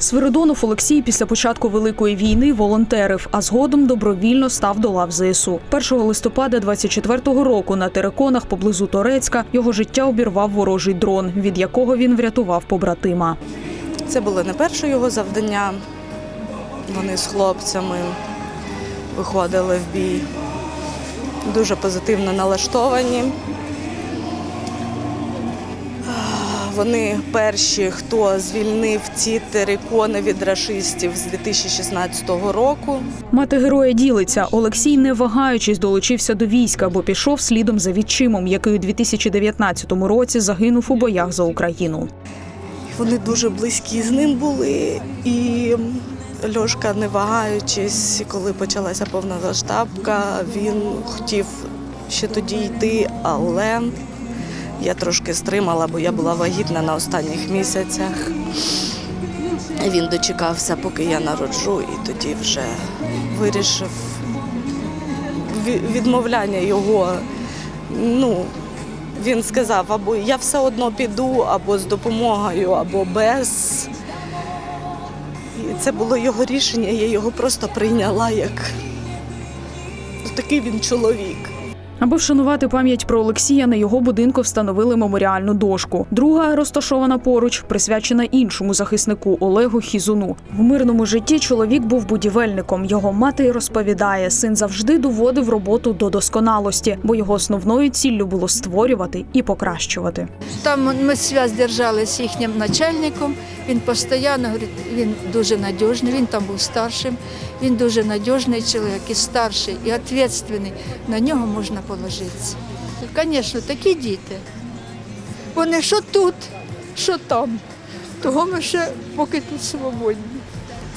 Свиридонов Олексій після початку великої війни волонтерив, а згодом добровільно став до лав ЗСУ. 1 листопада 24-го року на териконах поблизу Торецька його життя обірвав ворожий дрон, від якого він врятував побратима. Це було не перше його завдання. Вони з хлопцями виходили в бій. Дуже позитивно налаштовані. Вони перші, хто звільнив ці терикони від рашистів з 2016 року. Мати героя ділиться. Олексій, не вагаючись, долучився до війська, бо пішов слідом за відчимом, який у 2019 році загинув у боях за Україну. Вони дуже близькі з ним були. І Льошка, не вагаючись, коли почалася повномасштабка, він хотів ще тоді йти, але я трошки стримала, бо я була вагітна на останніх місяцях. Він дочекався, поки я народжу, і тоді вже вирішив Ві- відмовляння його. Ну, він сказав, або я все одно піду, або з допомогою, або без. І це було його рішення, я його просто прийняла як такий він чоловік. Аби вшанувати пам'ять про Олексія, на його будинку встановили меморіальну дошку. Друга, розташована поруч, присвячена іншому захиснику Олегу Хізуну. В мирному житті чоловік був будівельником. Його мати розповідає, син завжди доводив роботу до досконалості, бо його основною ціллю було створювати і покращувати. Там ми зв'язок держали з їхнім начальником. Він постійно говорить, він дуже надіжний, він там був старшим, він дуже надіжний чоловік і старший, і відповідальний. На нього можна положитися. Звісно, такі діти. Вони що тут, що там. Того ми ще поки тут свободні.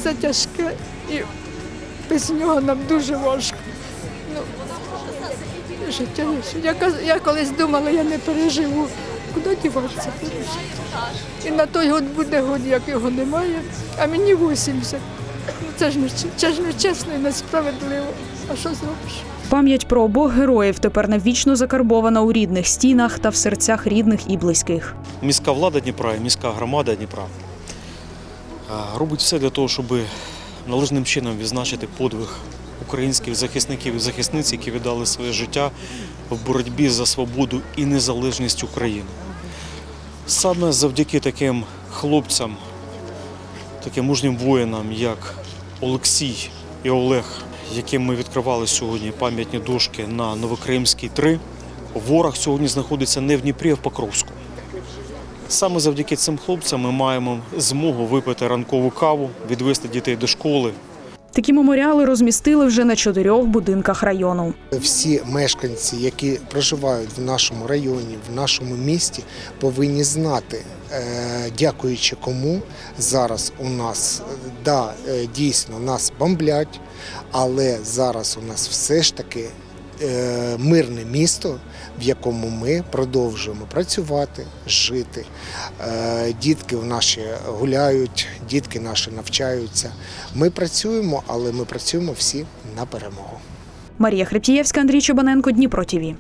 Це тяжке і без нього нам дуже важко. Ну, життя. Я, я колись думала, я не переживу. Куди діватися? І на той год буде год, як його немає, а мені 80. Ну, Це ж не, це ж не чесно і несправедливо. А що зробиш? Пам'ять про обох героїв тепер навічно закарбована у рідних стінах та в серцях рідних і близьких. міська влада Дніпра і міська громада Дніпра робить все для того, щоб належним чином відзначити подвиг українських захисників і захисниць, які віддали своє життя в боротьбі за свободу і незалежність України. Саме завдяки таким хлопцям, таким мужнім воїнам, як Олексій і Олег, яким ми відкривали сьогодні пам'ятні дошки на Новокримській 3, ворог сьогодні знаходиться не в Дніпрі, а в Покровську. Саме завдяки цим хлопцям ми маємо змогу випити ранкову каву, відвести дітей до школи, Такі меморіали розмістили вже на чотирьох будинках району. Всі мешканці, які проживають в нашому районі, в нашому місті, повинні знати, е, дякуючи кому зараз у нас да, е, дійсно нас бомблять, але зараз у нас все ж таки мирне місто, в якому ми продовжуємо працювати, жити. Е, Дітки в наші гуляють, дітки наші навчаються. Ми працюємо, але ми працюємо всі на перемогу. Марія Хребтієвська, Андрій Чубаненко, Дніпро ТІВІ.